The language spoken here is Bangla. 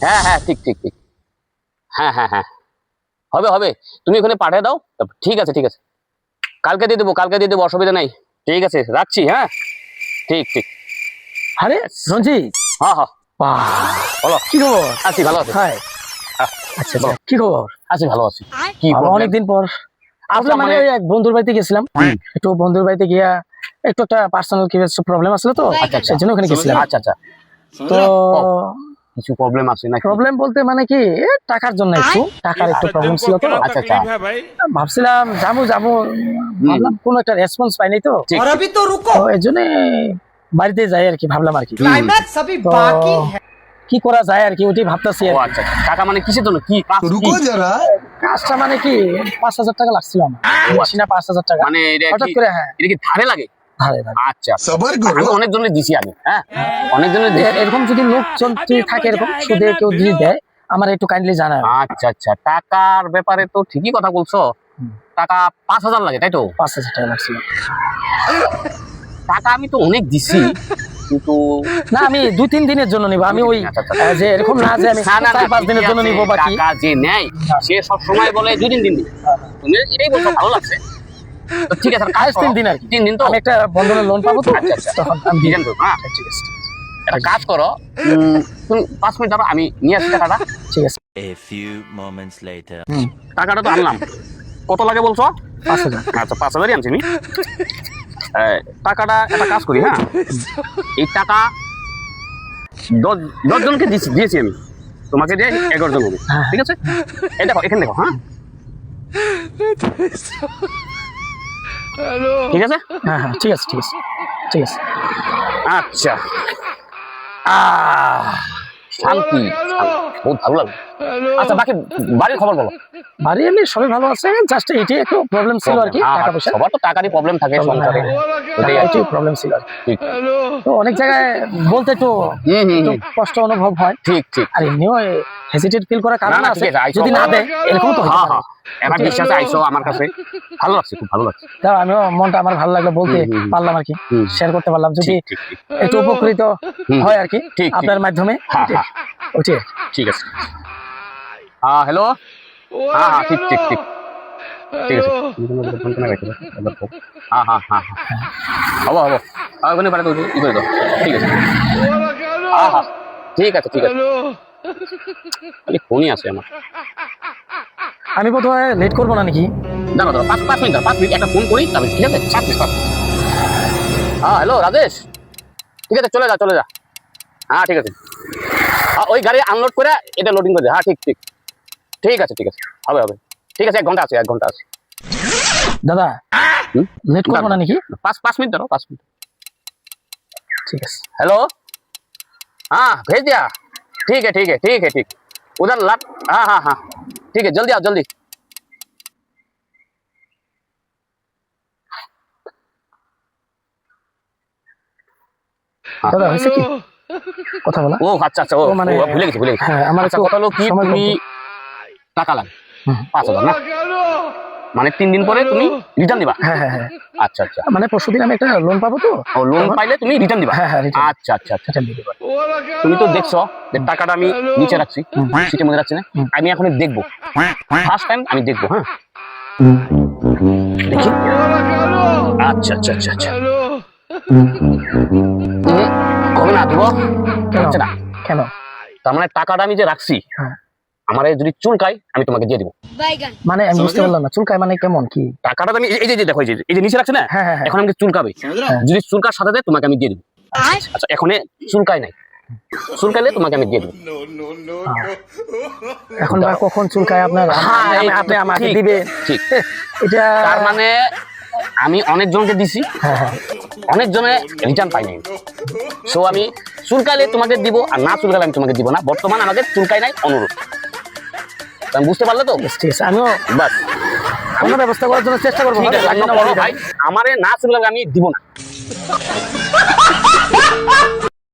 হ্যাঁ হ্যাঁ ঠিক ঠিক ঠিক। হ্যাঁ হ্যাঁ হ্যাঁ। হবে হবে। তুমি ওখানে পাঠিয়ে দাও। ঠিক আছে ঠিক আছে। কালকে দিয়ে দেবো কালকে দিয়ে দেবো অসুবিধা নাই। ঠিক আছে রাখছি হ্যাঁ? ঠিক ঠিক। আরে রঞ্জিত হ্যাঁ হ্যাঁ। বলো। কি খবর? আছি ভালো আছি। আচ্ছা আচ্ছা কি খবর? আছি ভালো আছি। কি অনেকদিন পর। আসলে মানে মানে- এক বন্ধুর বাড়িতে গেছিলাম। একটু বন্ধুর বাড়িতে গিয়া একটু একটা পার্সোনাল কি প্রবলেম আসলে তো। আচ্ছা, আচ্ছা। সেজন্য ওখানে গেছিলাম। আচ্ছা আচ্ছা। তো কিছু প্রবলেম আছে না প্রবলেম বলতে মানে কি টাকার জন্য একটু টাকার একটু প্রবলেম ছিল তো। আচ্ছা আচ্ছা। ভাবছিলাম যাব যাব। ভাবলাম কোনো একটা রেসপন্স পাইনি তো। এই জন্য বাড়িতে যাই আর কি ভাবলাম আর কি। কি করা যায় আর কি ওটাই ভাবতেছি আচ্ছা, আচ্ছা টাকা মানে কিসের জন্য? কি কাজটা মানে কি পাঁচ হাজার টাকা লাগছিল আমার। আচ্ছা। পাঁচ হাজার টাকা। মানে হঠাৎ করে হ্যাঁ। এটা কি ধারে লাগে? আচ্ছা। আমি হ্যাঁ? আমার একটু কাইন্ডলি জানা আচ্ছা আচ্ছা। টাকার ব্যাপারে তো ঠিকই কথা বলছো। টাকা পাঁচ হাজার লাগে তাই তো? পাঁচ হাজার টাকা লাগছিল টাকা আমি তো অনেক দিছি কিন্তু না আমি দুই তিন দিনের জন্য নিব। আমি ওই আচ্ছা, আচ্ছা, যে এরকম না যে আমি পাঁচ দিনের জন্য নিব বাকি। টাকা যে নেয় হ্যাঁ। সে সব সময় বলে দুই তিন দিন হ্যাঁ। তুমি এটাই বলছো ভালো লাগছে। ঠিক আছে কাজ তিন দিন আর কি। তিন দিন তো? আমি একটা বন্ধনের লোন পাবো তো? আচ্ছা, আচ্ছা। তখন আমি দিলেন তো হ্যাঁ? ঠিক আছে। একটা কাজ করো তুমি পাঁচ মিনিট দাঁড়াও আমি নিয়ে আসি টাকাটা। ঠিক আছে। A few moments later. টাকাটা তো আনলাম। কত লাগে বলছো? পাঁচ হাজার। আচ্ছা পাঁচ হাজারই আনছি আমি টাকাটা একটা কাজ করি হ্যাঁ? এই টাকা দশ দশ জনকে দিয়েছি- দিয়েছি আমি। তোমাকে দিয়ে এগারো জন হবে। হ্যাঁ। ঠিক আছে? এই দেখো এখানে দেখো হ্যাঁ। ঠিক আছে? হ্যাঁ হ্যাঁ ঠিক আছে ঠিক আছে ঠিক আছে। আচ্ছা। শান্তি। শান্তি। বহুত ভালো লাগল। আচ্ছা বাকি বাড়ির খবর বলো। বাড়ি এমনি সবাই ভালো আছে জাস্ট এটাই একটু প্রবলেম ছিল আর কি হ্যাঁ, টাকা পয়সা। সবার তো টাকারই প্রবলেম থাকে সংসারে। প্রবলেম ছিল আর কি। ঠিক। তো অনেক জায়গায় বলতে একটু। কষ্ট অনুভব হয়। ঠিক ঠিক। আর এমনিও হেজিটেট ফিল করার কারণ আছে যদি না দেয় এরকম তো হ্যাঁ হ্যাঁ এবার বিশ্বাসে আইসো আমার কাছে ভালো লাগছে খুব ভালো লাগছে দাও আমিও মনটা আমার ভালো লাগল বলতে। পারলাম আর কি শেয়ার করতে পারলাম যদি একটু উপকৃত হয় আর কি। আপনার মাধ্যমে হ্যাঁ হ্যাঁ ওইটাই ঠিক আছে হ্যাঁ হ্যালো হ্যাঁ হ্যাঁ ঠিক ঠিক ঠিক ঠিক আছে। হ্যাঁ হ্যাঁ হ্যাঁ হ্যাঁ হব হব আর ওখানে পাঠাতে ই করে দাও ঠিক আছে হ্যাঁ হ্যাঁ ঠিক আছে ঠিক আছে খালি ফোনই আছে আমার। আমি বোধহয় লেট করব না নাকি? দাঁড়া দাঁড়া পাঁচ পাঁচ মিনিট পাঁচ মিনিট একটা ফোন করি তাহলে ঠিক আছে? পাঁচ মিনিট পাঁচ হ্যাঁ হ্যালো রাজেশ? ঠিক আছে চলে যা চলে যা। হ্যাঁ ঠিক আছে। ওই গাড়ি আনলোড করে এটা লোডিং করে হ্যাঁ ঠিক ঠিক। ঠিক আছে ঠিক আছে। হবে হবে। ঠিক আছে এক ঘণ্টা আছে এক ঘণ্টা আছে। দাদা লেট করব না নাকি? পাঁচ পাঁচ মিনিট দাঁড়ো পাঁচ মিনিট। ঠিক আছে। হ্যালো হ্যাঁ ভেজ দিয়া ठीक है ठीक है ठीक है ठीक उधर लट हाँ हाँ हाँ ठीक है जल्दी आओ जल्दी দাদা হয়েছে কি কথা বলা ও আচ্ছা আচ্ছা ও ও মানে- ও, ভুলে গেছি ভুলে গেছি হ্যাঁ, আমার আচ্ছা একটু কথা হলো কি সময় তুমি কম টাকা লাগে হুম। পাঁচ হাজার না মানে তিন দিন পরে তুমি রিটার্ন দিবা? হ্যাঁ হ্যাঁ হ্যাঁ। আচ্ছা আচ্ছা। মানে পরশু দিন আমি একটা লোন পাবো তো? ও লোন পাইলে তুমি রিটার্ন দিবা? হ্যাঁ, হ্যাঁ, আচ্ছা আচ্ছা আচ্ছা। তুমি তো দেখছ যে টাকাটা আমি নিচে রাখছি সিটের মধ্যে রাখছি না? আমি এখন দেখব। ফার্স্ট টাইম আমি দেখব হ্যাঁ? দেখি। আচ্ছা আচ্ছা আচ্ছা আচ্ছা। হবে না দিব? কেন? তার মানে টাকাটা আমি যে রাখছি হ্যাঁ। আমার এই যদি চুলকাই আমি তোমাকে দিয়ে দিব। মানে আমি বুঝতে পারলাম না চুলকায় মানে কেমন কি? টাকাটা আমি এই যে- দেখো এই যে নিচে রাখছি না? হ্যাঁ হ্যাঁ হ্যাঁ। এখন আমাকে চুলকাবে যদি চুলকার সাথে সাথে তোমাকে আমি দিয়ে দিব। আচ্ছা এখন চুলকাই নাই। চুলকাইলে তোমাকে আমি দিয়ে দিব। এখন বা কখন চুলকায় আপনার? আপনি- আমাকে দিবে। ঠিক। এটা তার মানে আমি অনেকজনকে দিছি। অনেকজনে রিটার্ন পাই নাই। সো আমি চুলকাইলে তোমাকে দিব আর না চুলকালে আমি তোমাকে দিব না। বর্তমান আমাকে চুলকাই নাই অনুরোধ বুঝতে পারলে তো? বেশ, ঠিক আছে আমিও বাস। কোনো ব্যবস্থা করার জন্য চেষ্টা করব ভাই। আমারে না শুনলে আমি দিব না।